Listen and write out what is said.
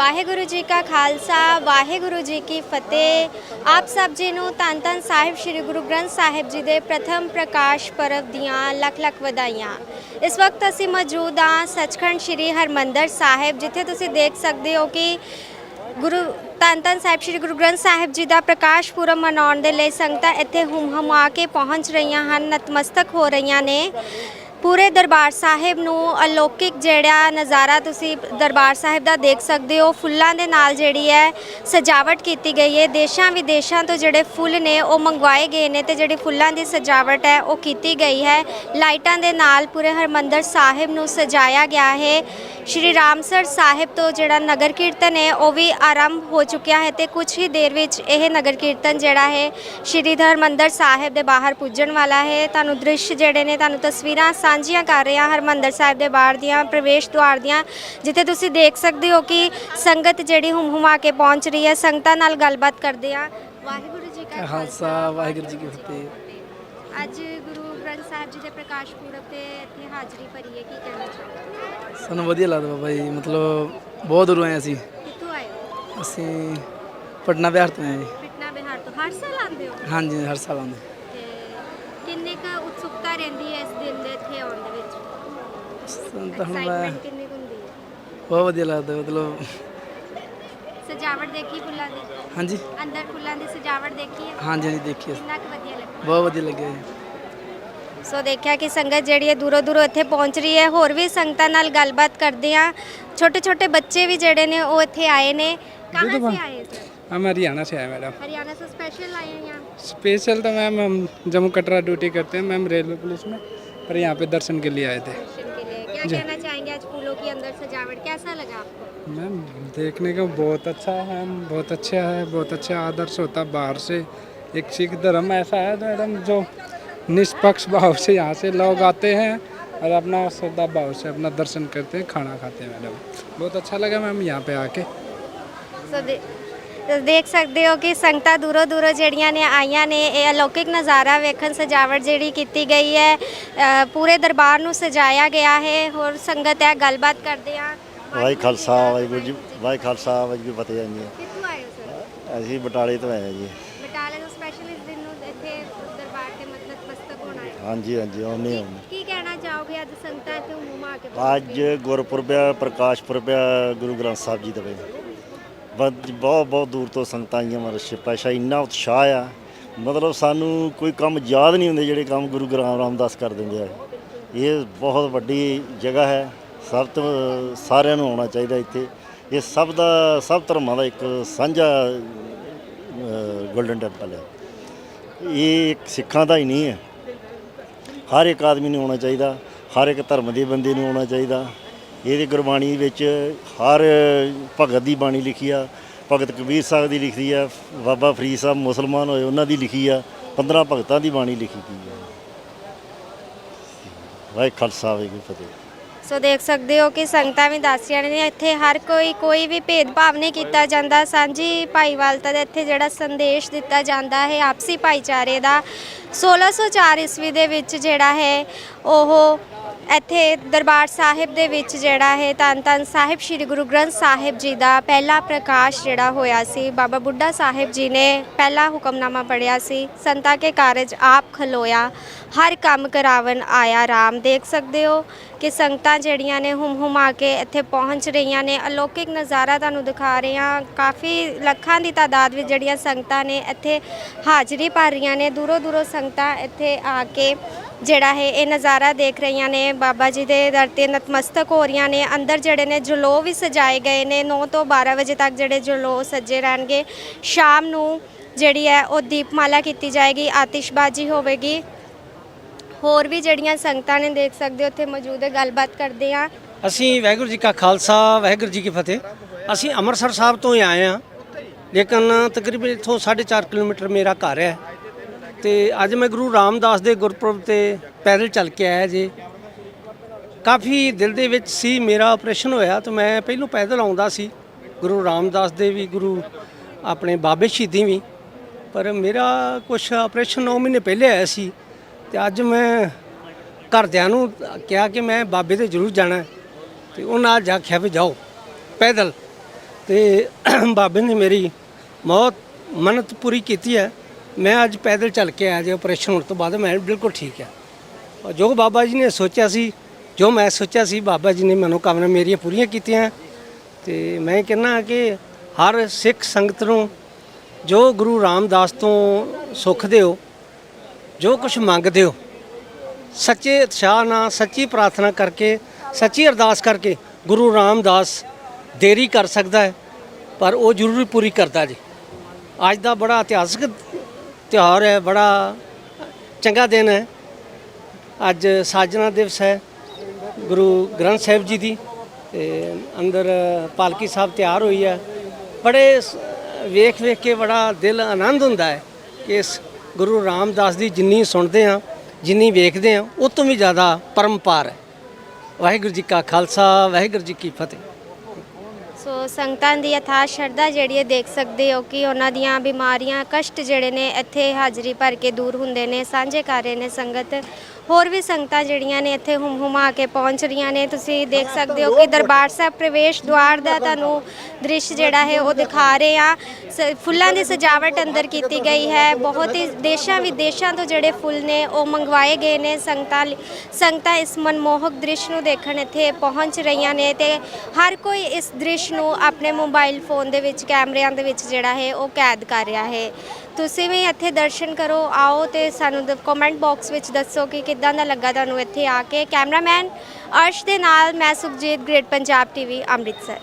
ਵਾਹਿਗੁਰੂ ਜੀ ਕਾ ਖਾਲਸਾ, ਵਾਹਿਗੁਰੂ ਜੀ ਕੀ ਫਤਿਹ। ਆਪ ਸਭ ਜੀ ਨੂੰ ਧੰਨ ਧੰਨ ਸਾਹਿਬ, ਸ੍ਰੀ ਗੁਰੂ ਗ੍ਰੰਥ ਸਾਹਿਬ ਜੀ ਦੇ ਪ੍ਰਥਮ ਪ੍ਰਕਾਸ਼ ਪਰਬ ਦੀਆਂ ਲੱਖ ਲੱਖ ਵਧਾਈਆਂ। ਇਸ ਵਕਤ ਅਸੀਂ ਮੌਜੂਦ ਹਾਂ ਸੱਚਖੰਡ ਸ੍ਰੀ ਹਰਮੰਦਰ ਸਾਹਿਬ, ਜਿੱਥੇ ਤੁਸੀਂ ਦੇਖ ਸਕਦੇ ਹੋ ਕਿ ਗੁਰੂ ਧੰਨ ਧੰਨ ਸਾਹਿਬ, ਸ੍ਰੀ ਗੁਰੂ ਗ੍ਰੰਥ ਸਾਹਿਬ ਜੀ ਦਾ ਪ੍ਰਕਾਸ਼ ਪੁਰਬ ਮਨਾਉਣ ਦੇ ਲਈ ਸੰਗਤਾਂ ਇੱਥੇ ਹੁਮ ਹੁਮਾ ਕੇ ਪਹੁੰਚ ਰਹੀਆਂ ਹਨ, ਨਤਮਸਤਕ ਹੋ ਰਹੀਆਂ ਨੇ। ਪੂਰੇ ਦਰਬਾਰ ਸਾਹਿਬ ਨੂੰ ਅਲੌਕਿਕ ਜਿਹੜਾ ਨਜ਼ਾਰਾ ਤੁਸੀਂ ਦਰਬਾਰ ਸਾਹਿਬ ਦਾ ਦੇਖ ਸਕਦੇ ਹੋ, ਫੁੱਲਾਂ ਦੇ ਨਾਲ ਜਿਹੜੀ ਹੈ ਸਜਾਵਟ ਕੀਤੀ ਗਈ ਹੈ। ਦੇਸ਼ਾਂ ਵਿਦੇਸ਼ਾਂ ਤੋਂ ਜਿਹੜੇ ਫੁੱਲ ਨੇ ਉਹ ਮੰਗਵਾਏ ਗਏ ਨੇ ਤੇ ਜਿਹੜੀ ਫੁੱਲਾਂ ਦੀ ਸਜਾਵਟ ਹੈ ਉਹ ਕੀਤੀ ਗਈ ਹੈ। ਲਾਈਟਾਂ ਦੇ ਨਾਲ ਪੂਰੇ ਹਰਮੰਦਰ ਸਾਹਿਬ ਨੂੰ ਸਜਾਇਆ ਗਿਆ ਹੈ। ਸ਼੍ਰੀ ਰਾਮਸਰ ਸਾਹਿਬ ਤੋਂ ਜਿਹੜਾ ਨਗਰ ਕੀਰਤਨ ਹੈ ਉਹ ਵੀ ਆਰੰਭ ਹੋ ਚੁੱਕਿਆ ਹੈ ਤੇ ਕੁਝ ਹੀ ਦੇਰ ਵਿੱਚ ਇਹ ਨਗਰ ਕੀਰਤਨ ਜਿਹੜਾ ਹੈ ਸ਼੍ਰੀ ਹਰਮੰਦਰ ਸਾਹਿਬ ਦੇ ਬਾਹਰ ਪੁੱਜਣ ਵਾਲਾ ਹੈ। ਤੁਹਾਨੂੰ ਦ੍ਰਿਸ਼ ਜਿਹੜੇ ਨੇ ਤੁਹਾਨੂੰ ਤਸਵੀਰਾਂ ਸਾਂਝੀਆਂ ਕਰ ਰਹੇ ਹਾਂ ਹਰਮੰਦਰ ਸਾਹਿਬ ਦੇ ਬਾਹਰ ਦੀਆਂ ਪ੍ਰਵੇਸ਼ ਦੁਆਰ ਦੀਆਂ ਜਿੱਥੇ ਤੁਸੀਂ ਦੇਖ ਸਕਦੇ ਹੋ ਕਿ ਸੰਗਤ ਜਿਹੜੀ ਹੁਮ ਹੁਮਾ ਕੇ ਪਹੁੰਚ ਰਹੀ ਹੈ। ਸੰਗਤਾਂ ਨਾਲ ਗੱਲਬਾਤ ਕਰਦੇ ਆ ਵਾਹਿਗੁਰੂ ਜੀ ਕਾ ਖਾਲਸਾ ਵਾਹਿਗੁਰੂ ਜੀ ਕੀ ਫਤਿਹ। ਅੱਜ ਗੁਰੂ ਗ੍ਰੰਥ ਸਾਹਿਬ ਜੀ ਦੇ ਪ੍ਰਕਾਸ਼ ਪੁਰਬ ਤੇ ਇੱਥੇ ਹਾਜ਼ਰੀ ਭਰੀ ਹੈ ਕੀ ਕਹਿਣਾ ਚਾਹੋਗੇ? ਸਾਨੂੰ ਵਧੀਆ ਲੱਗਦਾ ਬਾਬਾ ਜੀ ਮਤਲਬ ਬਹੁਤ ਦੂਰੋਂ ਆਏ ਅਸੀਂ। ਕਿੱਥੋਂ ਆਏ ਹੋ? ਅਸੀਂ ਪਟਨਾ ਬਿਹਾਰ ਤੋਂ ਆਏ ਜੀ। ਪਟਨਾ ਬਿਹਾਰ ਤੋਂ ਹਰ ਸਾਲ ਆਉਂਦੇ ਹੋ? ਹਾਂਜੀ ਹਰ ਸਾਲ ਆਉਂਦੇ ਤੇ ਕਿੰਨੇ ਕ ਉਤਸੁਕਤਾ ਰਹਿੰਦੀ ਹੈ ਇਸ ਦਿਨ ਦੇ ਇੱਥੇ ਆਉਣ ਦੇ ਵਿੱਚ? ਸਾਨੂੰ ਤਾਂ ਹੁਣ ਮੈਂ ਐਕਸਾਈਟਮੈਂਟ ਕਿੰਨੀ ਕੁ ਹੁੰਦੀ ਹੈ? ਬਹੁਤ ਵਧੀਆ ਲੱਗਦਾ ਮਤਲਬ ਸਜਾਵਟ ਦੇਖੀ ਫੁੱਲਾਂ ਦੀ? ਹਾਂਜੀ। ਅੰਦਰ ਫੁੱਲਾਂ ਦੀ ਸਜਾਵਟ ਦੇਖੀ ਹੈ? ਹਾਂਜੀ ਹਾਂਜੀ ਦੇਖੀਏ ਕਿੰਨਾ ਕੁ ਵਧੀਆ ਲੱਗਾ ਬਹੁਤ ਵਧੀਆ ਲੱਗਿਆ ਜੀ। ਸੋ ਦੇਖਿਆ ਕਿ ਸੰਗਤ ਜਿਹੜੀ ਹੈ ਦੂਰੋਂ ਦੂਰੋਂ ਇੱਥੇ ਪਹੁੰਚ ਰਹੀ ਹੈ ਹੋਰ ਵੀ ਸੰਗਤਾਂ ਨਾਲ ਗੱਲਬਾਤ ਕਰਦੇ ਆ ਛੋਟੇ ਛੋਟੇ ਬੱਚੇ ਵੀ ਜਿਹੜੇ ਨੇ ਉਹ ਇੱਥੇ ਆਏ ਨੇ ਕਹਾਂ ਸੇ ਆਏ ਸਰ हम हरियाणा से आए मैडम हरियाणा से स्पेशल आए हैं यहाँ स्पेशल तो मैम हम जम्मू कटरा ड्यूटी करते हैं मैम रेलवे पुलिस में पर यहाँ पे दर्शन के लिए आए थे दर्शन के लिए क्या कहना चाहेंगे आज फूलों की अंदर सजावट कैसा लगा आपको मैम देखने को बहुत अच्छा है बहुत अच्छा है बहुत अच्छा आदर्श होता है बाहर से एक सिख धर्म ऐसा है मैडम जो निष्पक्ष भाव से यहाँ से लोग आते हैं और अपना श्रद्धा भाव से अपना दर्शन करते हैं खाना खाते हैं मैडम बहुत अच्छा लगा मैम यहाँ पे आके ਸੋ ਦੇ- ਤੁਸੀਂ ਦੇਖ ਸਕਦੇ ਹੋ ਕਿ ਸੰਗਤਾਂ ਦੂਰੋਂ ਦੂਰੋਂ ਜਿਹੜੀਆਂ ਨੇ ਆਈਆਂ ਨੇ ਇਹ ਅਲੌਕਿਕ ਨਜ਼ਾਰਾ ਵੇਖਣ ਸਜਾਵਟ ਜਿਹੜੀ ਕੀਤੀ ਗਈ ਹੈ ਅ, ਪੂਰੇ ਦਰਬਾਰ ਨੂੰ ਸਜਾਇਆ ਗਿਆ ਹੈ ਹੋਰ ਸੰਗਤ ਹੈ ਗੱਲਬਾਤ ਕਰਦੇ ਆ ਵਾਹਿ ਖਾਲਸਾ ਵਾਹਿਗੁਰੂ ਜੀ ਵਾਹਿ ਖਾਲਸਾ ਵਾਹਿਗੁਰੂ ਜੀ ਫਤਿਹ ਜੀ ਕਿੱਥੋਂ ਆਏ ਹੋ ਸਰ ਅਸੀਂ ਬਟਾਲੇ ਤੋਂ ਆਏ ਹਾਂ ਜੀ ਬਟਾਲੇ ਤੋਂ ਸਪੈਸ਼ਲ ਇਸ ਦਿਨ ਹਾਂਜੀ ਹਾਂਜੀ ਆਉਨੇ ਆਉਨੇ ਕੀ ਕਹਿਣਾ ਚਾਹੋਗੇ ਅੱਜ ਸੰਗਤਾਂ ਇੱਥੇ ਆ ਕੇ ਅੱਜ ਗੁਰਪੁਰਬ ਆ ਪ੍ਰਕਾਸ਼ ਪੁਰਬ ਆ ਗੁਰੂ ਗ੍ਰੰਥ ਸਾਹਿਬ ਜੀ ਦਾ ਵੀ ਬਹੁਤ ਬਹੁਤ ਦੂਰ ਤੋਂ ਸੰਗਤਾਂ ਆਈਆਂ ਮਰ ਪਾਸ਼ਾ ਇੰਨਾ ਉਤਸ਼ਾਹ ਆ। ਮਤਲਬ ਸਾਨੂੰ ਕੋਈ ਕੰਮ ਯਾਦ ਨਹੀਂ ਹੁੰਦੇ ਜਿਹੜੇ ਕੰਮ ਗੁਰੂ ਗ੍ਰਾਮ ਰਾਮਦਾਸ ਕਰ ਦਿੰਦੇ ਆ। ਇਹ ਬਹੁਤ ਵੱਡੀ ਜਗ੍ਹਾ ਹੈ। ਸਭ ਤੋਂ ਸਾਰਿਆਂ ਨੂੰ ਆਉਣਾ ਚਾਹੀਦਾ ਇੱਥੇ। ਇਹ ਸਭ ਦਾ ਸਭ ਧਰਮਾਂ ਦਾ ਇੱਕ ਸਾਂਝਾ ਗੋਲਡਨ ਟੈਂਪਲ ਹੈ ਇਹ ਇੱਕ ਸਿੱਖਾਂ ਦਾ ਹੀ ਨਹੀਂ ਹੈ। ਹਰ ਇੱਕ ਆਦਮੀ ਨੂੰ ਆਉਣਾ ਚਾਹੀਦਾ, ਹਰ ਇੱਕ ਧਰਮ ਦੇ ਬੰਦੇ ਨੂੰ ਆਉਣਾ ਚਾਹੀਦਾ। ਇਹਦੇ ਗੁਰਬਾਣੀ ਵਿੱਚ ਹਰ ਭਗਤ ਦੀ ਬਾਣੀ ਲਿਖੀ ਆ, ਭਗਤ ਕਬੀਰ ਸਾਹਿਬ ਦੀ ਲਿਖੀ ਆ, ਬਾਬਾ ਫਰੀਦ ਸਾਹਿਬ ਮੁਸਲਮਾਨ ਹੋਏ, ਉਹਨਾਂ ਦੀ ਲਿਖੀ ਆ 15 ਭਗਤਾਂ ਦੀ ਬਾਣੀ ਲਿਖੀ ਗਈ ਆ। ਵਾਹਿ ਖਾਲਸਾ, ਵਾਹਿਗੁਰੂ ਫਤਿਹ। ਸੋ ਦੇਖ ਸਕਦੇ ਹੋ ਕਿ ਸੰਗਤਾਂ ਵੀ ਦੱਸ ਦੱਸੀਆਂ ਨੇ ਇੱਥੇ ਹਰ ਕੋਈ ਕੋਈ ਵੀ ਭੇਦਭਾਵ ਨਹੀਂ ਕੀਤਾ ਜਾਂਦਾ। ਸਾਂਝੀ ਭਾਈਵਾਲਤਾ ਦਾ ਇੱਥੇ ਜਿਹੜਾ ਸੰਦੇਸ਼ ਦਿੱਤਾ ਜਾਂਦਾ ਹੈ ਆਪਸੀ ਭਾਈਚਾਰੇ ਦਾ। 1604 ਈਸਵੀ ਦੇ ਵਿੱਚ ਜਿਹੜਾ ਹੈ, ਉਹ ਇੱਥੇ ਦਰਬਾਰ ਸਾਹਿਬ ਦੇ ਵਿੱਚ ਜਿਹੜਾ ਹੈ ਧੰਨ ਧੰਨ ਸਾਹਿਬ, ਸ੍ਰੀ ਗੁਰੂ ਗ੍ਰੰਥ ਸਾਹਿਬ ਜੀ ਦਾ ਪਹਿਲਾ ਪ੍ਰਕਾਸ਼ ਜਿਹੜਾ ਹੋਇਆ ਸੀ, ਬਾਬਾ ਬੁੱਢਾ ਸਾਹਿਬ ਜੀ ਨੇ ਪਹਿਲਾ ਹੁਕਮਨਾਮਾ ਪੜਿਆ ਸੀ, ਸੰਤਾਂ ਕੇ ਕਾਰਜ ਆਪ ਖਲੋਇਆ, ਹਰ ਕੰਮ ਕਰਾਵਨ ਆਇਆ ਰਾਮ, ਦੇਖ ਸਕਦੇ ਹੋ ਕਿ ਸੰਗਤਾਂ ਜਿਹੜੀਆਂ ਨੇ ਹੁਮ ਹੁਮਾ ਕੇ ਇੱਥੇ ਪਹੁੰਚ ਰਹੀਆਂ ਨੇ, ਅਲੌਕਿਕ ਨਜ਼ਾਰਾ ਤੁਹਾਨੂੰ ਦਿਖਾ ਰਹੇ ਹਾਂ, ਕਾਫੀ ਲੱਖਾਂ ਦੀ ਤਾਦਾਦ ਵਿੱਚ ਜਿਹੜੀਆਂ ਸੰਗਤਾਂ ਨੇ ਇੱਥੇ ਹਾਜ਼ਰੀ ਭਰ ਰਹੀਆਂ ਨੇ, ਦੂਰੋਂ ਦੂਰੋਂ ਸੰਗਤਾਂ ਇੱਥੇ ਆ ਕੇ ਜਿਹੜਾ ਹੈ, ਇਹ ਨਜ਼ਾਰਾ ਦੇਖ ਰਹੀਆਂ ਨੇ। ਬਾਬਾ ਜੀ ਦੇ ਦਰ ਤੇ ਨਤਮਸਤਕ ਹੋ ਰਹੀਆਂ ਨੇ। ਅੰਦਰ ਜਿਹੜੇ ਨੇ ਜਲੋ ਵੀ ਸਜਾਏ ਗਏ ਨੇ। 9 ਤੋਂ 12 ਵਜੇ ਤੱਕ ਜਿਹੜੇ ਜਲੋ ਸੱਜੇ ਰਹਿਣਗੇ। ਸ਼ਾਮ ਨੂੰ ਜਿਹੜੀ ਹੈ, ਉਹ ਦੀਪਮਾਲਾ ਕੀਤੀ ਜਾਏਗੀ, ਆਤਿਸ਼ਬਾਜ਼ੀ ਹੋਵੇਗੀ। ਹੋਰ ਵੀ ਜਿਹੜੀਆਂ ਸੰਗਤਾਂ ਨੇ, ਦੇਖ ਸਕਦੇ ਹੋ, ਉੱਥੇ ਮੌਜੂਦ ਹੈ। ਗੱਲਬਾਤ ਕਰਦੇ ਆ ਅਸੀਂ ਵਾਹਿਗੁਰੂ ਜੀ ਕਾ ਖਾਲਸਾ, ਵਾਹਿਗੁਰੂ ਜੀ ਕੀ ਫਤਿਹ। ਅਸੀਂ ਅੰਮ੍ਰਿਤਸਰ ਸਾਹਿਬ ਤੋਂ ਹੀ ਆਏ ਹਾਂ। ਲੇਕਿਨ ਤਕਰੀਬਨ ਇੱਥੋਂ 4.5 ਕਿਲੋਮੀਟਰ ਮੇਰਾ ਘਰ ਹੈ। ਤੇ ਅੱਜ ਮੈਂ ਗੁਰੂ ਰਾਮਦਾਸ ਦੇ ਗੁਰਪੁਰਬ ਤੇ ਪੈਦਲ ਚੱਲ ਕੇ ਆਇਆ ਜੀ। ਕਾਫੀ ਦਿਲ ਦੇ ਵਿੱਚ ਸੀ, ਮੇਰਾ ਆਪਰੇਸ਼ਨ ਹੋਇਆ ਤਾਂ ਮੈਂ ਪਹਿਲੋਂ ਪੈਦਲ ਆਉਂਦਾ ਸੀ। ਗੁਰੂ ਰਾਮਦਾਸ ਦੇ ਵੀ, ਗੁਰੂ ਆਪਣੇ ਬਾਬੇ ਸ਼ਹੀਦੀ ਵੀ। ਪਰ ਮੇਰਾ ਕੁਝ ਆਪਰੇਸ਼ਨ 9 ਮਹੀਨੇ ਪਹਿਲੇ ਆਇਆ ਸੀ ਤੇ ਅੱਜ ਮੈਂ ਘਰਦਿਆਂ ਨੂੰ ਕਿਹਾ ਕਿ ਮੈਂ ਬਾਬੇ 'ਤੇ ਜ਼ਰੂਰ ਜਾਣਾ ਹੈ। ਤੇ ਉਹਨਾਂ ਅੱਜ ਆਖਿਆ ਵੀ ਜਾਓ, ਪੈਦਲ। ਤੇ ਬਾਬੇ ਨੇ ਮੇਰੀ ਬਹੁਤ ਮਨਤ ਪੂਰੀ ਕੀਤੀ ਹੈ। ਮੈਂ ਅੱਜ ਪੈਦਲ ਚੱਲ ਕੇ ਆਇਆ ਜੇ ਆਪਰੇਸ਼ਨ ਹੋਣ ਤੋਂ ਬਾਅਦ, ਮੈਂ ਬਿਲਕੁਲ ਠੀਕ ਆ ਜੋ ਬਾਬਾ ਜੀ ਨੇ ਸੋਚਿਆ ਸੀ, ਜੋ ਮੈਂ ਸੋਚਿਆ ਸੀ, ਬਾਬਾ ਜੀ ਨੇ ਮਨੋਕਾਮਨਾ ਮੇਰੀਆਂ ਪੂਰੀਆਂ ਕੀਤੀਆਂ। ਤੇ ਮੈਂ ਕਹਿੰਦਾ ਕਿ ਹਰ ਸਿੱਖ ਸੰਗਤ ਨੂੰ ਜੋ ਗੁਰੂ ਰਾਮਦਾਸ ਤੋਂ ਸੁੱਖ ਦਿਓ, ਜੋ ਕੁਝ ਮੰਗਦੇ ਹੋ, ਸੱਚੇ ਉਤਸ਼ਾਹ ਨਾਲ, ਸੱਚੀ ਪ੍ਰਾਰਥਨਾ ਕਰਕੇ, ਸੱਚੀ ਅਰਦਾਸ ਕਰਕੇ ਗੁਰੂ ਰਾਮਦਾਸ ਦੇਰੀ ਕਰ ਸਕਦਾ ਹੈ, ਪਰ ਉਹ ਜ਼ਰੂਰ ਪੂਰੀ ਕਰਦਾ ਜੀ। ਅੱਜ ਦਾ ਬੜਾ ਇਤਿਹਾਸਕ ਤਿਉਹਾਰ ਹੈ, ਬੜਾ ਚੰਗਾ ਦਿਨ ਹੈ। ਅੱਜ ਸਾਜਨਾ ਦਿਵਸ ਹੈ, ਗੁਰੂ ਗ੍ਰੰਥ ਸਾਹਿਬ ਜੀ ਦੀ, ਤੇ ਅੰਦਰ ਪਾਲਕੀ ਸਾਹਿਬ ਤਿਆਰ ਹੋਈ ਹੈ। ਬੜੇ ਵੇਖ ਵੇਖ ਕੇ ਬੜਾ ਦਿਲ ਆਨੰਦ ਹੁੰਦਾ ਹੈ ਕਿ ਇਸ ਗੁਰੂ ਰਾਮਦਾਸ ਦੀ ਜਿੰਨੀ ਸੁਣਦੇ ਆ ਜਿੰਨੀ ਵੇਖਦੇ ਆ ਉਹ ਤੋਂ ਵੀ ਜ਼ਿਆਦਾ ਪਰਮਪਾਰ ਹੈ। ਵਾਹਿਗੁਰੂ ਜੀ ਕਾ ਖਾਲਸਾ, ਵਾਹਿਗੁਰੂ ਜੀ ਕੀ ਫਤਿਹ। ਸੋ ਸੰਗਤਾਂ ਦੀ ਅਥਾਹ ਸ਼ਰਧਾ ਜਿਹੜੀ ਹੈ ਦੇਖ ਸਕਦੇ ਹੋ ਕਿ ਉਹਨਾਂ ਦੀਆਂ ਬਿਮਾਰੀਆਂ, ਕਸ਼ਟ ਜਿਹੜੇ ਨੇ ਇੱਥੇ ਹਾਜ਼ਰੀ ਭਰ ਕੇ ਦੂਰ ਹੁੰਦੇ ਨੇ, ਸਾਂਝੇ ਕਰ ਰਹੇ ਨੇ ਸੰਗਤ। ਹੋਰ ਵੀ ਸੰਗਤਾਂ ਜਿਹੜੀਆਂ ਨੇ ਇੱਥੇ ਹੁਮ ਹੁਮਾ ਕੇ ਪਹੁੰਚ ਰਹੀਆਂ ਨੇ। ਤੁਸੀਂ ਦੇਖ ਸਕਦੇ ਹੋ ਕਿ ਦਰਬਾਰ ਸਾਹਿਬ ਪ੍ਰਵੇਸ਼ ਦੁਆਰ ਦਾ ਤੁਹਾਨੂੰ ਦ੍ਰਿਸ਼ ਜਿਹੜਾ ਹੈ ਉਹ ਦਿਖਾ ਰਹੇ ਆ ਫੁੱਲਾਂ ਦੀ ਸਜਾਵਟ ਅੰਦਰ ਕੀਤੀ ਗਈ ਹੈ। ਬਹੁਤ ਹੀ ਦੇਸ਼ਾਂ ਵਿਦੇਸ਼ਾਂ ਤੋਂ ਜਿਹੜੇ ਫੁੱਲ ਨੇ ਉਹ ਮੰਗਵਾਏ ਗਏ ਨੇ। ਸੰਗਤਾਂ ਸੰਗਤਾਂ ਇਸ ਮਨਮੋਹਕ ਦ੍ਰਿਸ਼ ਨੂੰ ਦੇਖਣ ਇੱਥੇ ਪਹੁੰਚ ਰਹੀਆਂ ਨੇ ਤੇ ਹਰ ਕੋਈ ਇਸ ਦ੍ਰਿਸ਼ ਨੂੰ ਆਪਣੇ ਮੋਬਾਈਲ ਫੋਨ ਦੇ ਵਿੱਚ ਕੈਮਰਿਆਂ ਦੇ ਵਿੱਚ ਜਿਹੜਾ ਹੈ ਉਹ ਕੈਦ ਕਰ ਰਿਹਾ ਹੈ। ਤੁਸੀਂ ਵੀ ਇੱਥੇ ਦਰਸ਼ਨ ਕਰੋ, ਆਓ ਤੇ ਸਾਨੂੰ ਕਮੈਂਟ ਬਾਕਸ ਵਿੱਚ ਦੱਸੋ ਕਿ ਕਿੱਦਾਂ ਦਾ ਲੱਗਾ ਤੁਹਾਨੂੰ ਇੱਥੇ ਆ ਕੇ। ਕੈਮਰਾਮੈਨ ਅਰਸ਼ ਦੇ ਨਾਲ ਮੈਂ ਸੁਖਜੀਤ ਗ੍ਰੇਟ ਪੰਜਾਬ ਟੀਵੀ ਅੰਮ੍ਰਿਤਸਰ।